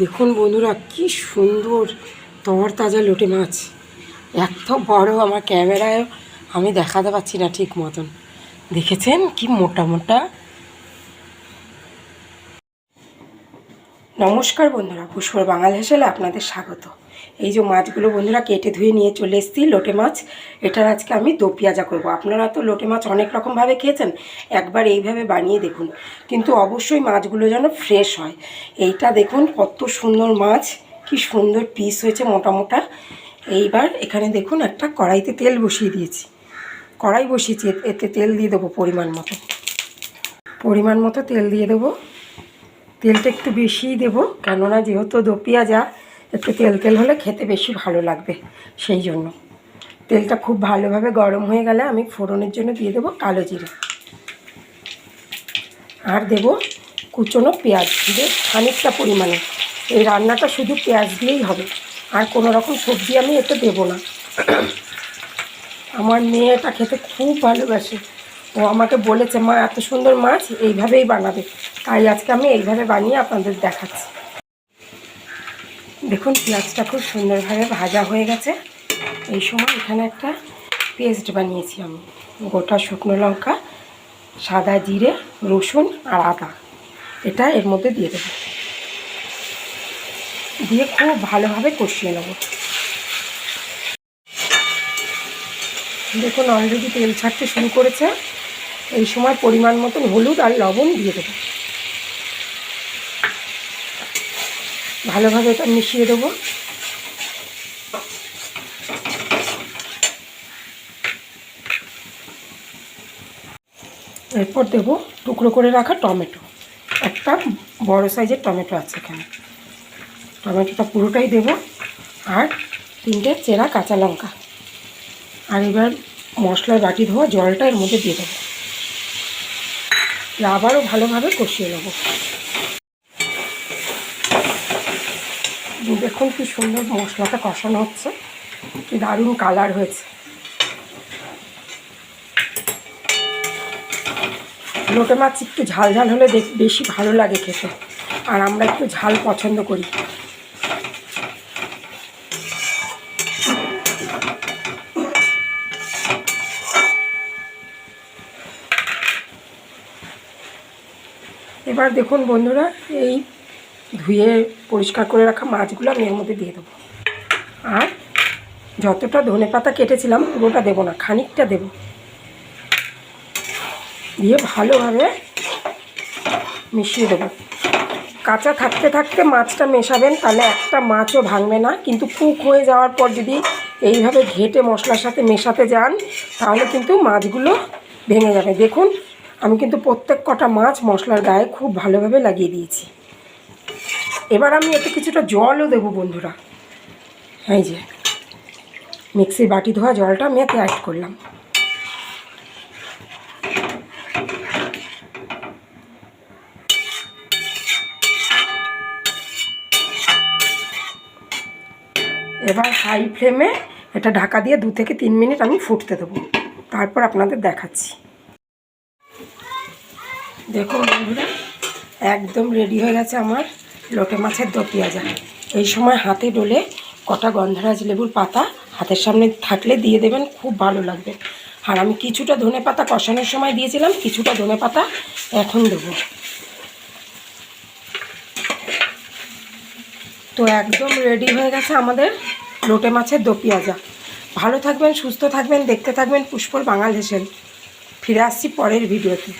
দেখুন বন্ধুরা, কি সুন্দর তর তাজা লোটে মাছ। এত বড় আমার ক্যামেরায় আমি দেখাতে পাচ্ছি না ঠিক মতন। দেখেছেন কি মোটা মোটা নমস্কার বন্ধুরা পুষ্পর বাঙাল হেসেলে আপনাদের স্বাগত। এই যে মাছগুলো বন্ধুরা কেটে ধুয়ে নিয়ে চলে এসেছি, লোটে মাছ, এটার আজকে আমি দো পেঁয়াজা করব। আপনারা তো লোটে মাছ অনেক রকমভাবে খেয়েছেন, একবার এইভাবে বানিয়ে দেখুন। কিন্তু অবশ্যই মাছগুলো যেন ফ্রেশ হয়। এইটা দেখুন, কত সুন্দর মাছ, কি সুন্দর পিস হয়েছে মোটা মোটা এইবার এখানে দেখুন, একটা কড়াইতে তেল বসিয়ে দিয়েছি। কড়াই বসিয়েছি, এতে তেল দিয়ে দেবো পরিমাণ মতো। পরিমাণ মতো তেল দিয়ে দেবো। তেলটা একটু বেশিই দেবো। কেননা যেহেতু দো পেঁয়াজা একটু তেল তেল হলে খেতে বেশি ভালো লাগবে সেই জন্য। তেলটা খুব ভালোভাবে গরম হয়ে গেলে আমি ফোড়নের জন্য দিয়ে দেবো কালো জিরে। আর দেবো কুচনো পেঁয়াজ দিয়ে খানিকটা পরিমাণে। এই রান্নাটা শুধু পেঁয়াজ দিয়েই হবে। আর কোনো রকম সবজি আমি এতে দেবো না। আমার মেয়ে এটা খেতে খুব ভালোবাসে। ও আমাকে বলেছে, মা, এত সুন্দর মাছ এইভাবেই বানাবে। তাই আজকে আমি এইভাবে বানিয়ে আপনাদের দেখাচ্ছি। দেখুন, পেঁয়াজটা খুব সুন্দরভাবে ভাজা হয়ে গেছে। এই সময় এখানে একটা পেস্ট বানিয়েছি আমি। গোটা শুকনো লঙ্কা, সাদা জিরে, রসুন আর আদা। এটা এর মধ্যে দিয়ে দেবো। দিয়ে খুব ভালোভাবে কষিয়ে নেব। দেখুন অলরেডি তেল ছাড়তে শুরু করেছে। এই সময় পরিমাণ মতন হলুদ আর লবণ দিয়ে দেবো। ভালোভাবে এটা মিশিয়ে দেবো। এরপর দেব টুকরো করে রাখা টমেটো। একটা বড় সাইজের টমেটো আছে এখানে। টমেটোটা পুরোটাই দেব। আর তিনটে চেরা কাঁচা লঙ্কা। আর এবার মশলার বাটি ধোয়া জলটা এর মধ্যে দিয়ে দেবো। আবারও ভালোভাবে কষিয়ে নেব। দেখুন কি সুন্দর মশলাটা কষানো হচ্ছে। কি দারুণ কালার হয়েছে। লোটে মাছ একটু ঝাল ঝাল হলে বেশি ভালো লাগে খেতে। আর আমরা একটু ঝাল পছন্দ করি। এবার দেখুন বন্ধুরা, এই ধুয়ে পরিষ্কার করে রাখা মাছগুলো আমি এর মধ্যে দিয়ে দেবো। আর যতটা ধনে পাতা কেটেছিলাম, পুরোটা দেবো না, খানিকটা দেবো। দিয়ে ভালোভাবে মিশিয়ে দেবো। কাঁচা থাকতে থাকতে মাছটা মেশাবেন, তাহলে একটা মাছও ভাঙবে না। কিন্তু কুক হয়ে যাওয়ার পর যদি এইভাবে ঘেটে মশলার সাথে মেশাতে যান, তাহলে কিন্তু মাছগুলো ভেঙে যাবে। দেখুন আমি কিন্তু প্রত্যেক কটা মাছ মশলার গায়ে খুব ভালোভাবে লাগিয়ে দিয়েছি। এবার আমি এতে কিছুটা জলও দেবো বন্ধুরা। এই যে, মিক্সির বাটি ধোয়া জলটা আমি এতে অ্যাড করলাম। এবার হাই ফ্লেমে এটা ঢাকা দিয়ে দু থেকে তিন মিনিট আমি ফুটতে দেবো। তারপর আপনাদের দেখাচ্ছি। দেখুন বন্ধুরা, একদম রেডি হয়ে গেছে আমার লোটে মাছের দো পেঁয়াজা। এই সময় হাতে ডলে কটা গন্ধরাজ লেবুর পাতা হাতের সামনে থাকলে দিয়ে দেবেন, খুব ভালো লাগবে। আর আমি কিছুটা ধনে পাতা কষানোর সময় দিয়েছিলাম, কিছুটা ধনে পাতা এখন দেবো। তো একদম রেডি হয়ে গেছে আমাদের লোটে মাছের দো পেঁয়াজা। ভালো থাকবেন, সুস্থ থাকবেন, দেখতে থাকবেন পুষ্পর বাঙাল হেসেল। ফিরে আসছি পরের ভিডিওতে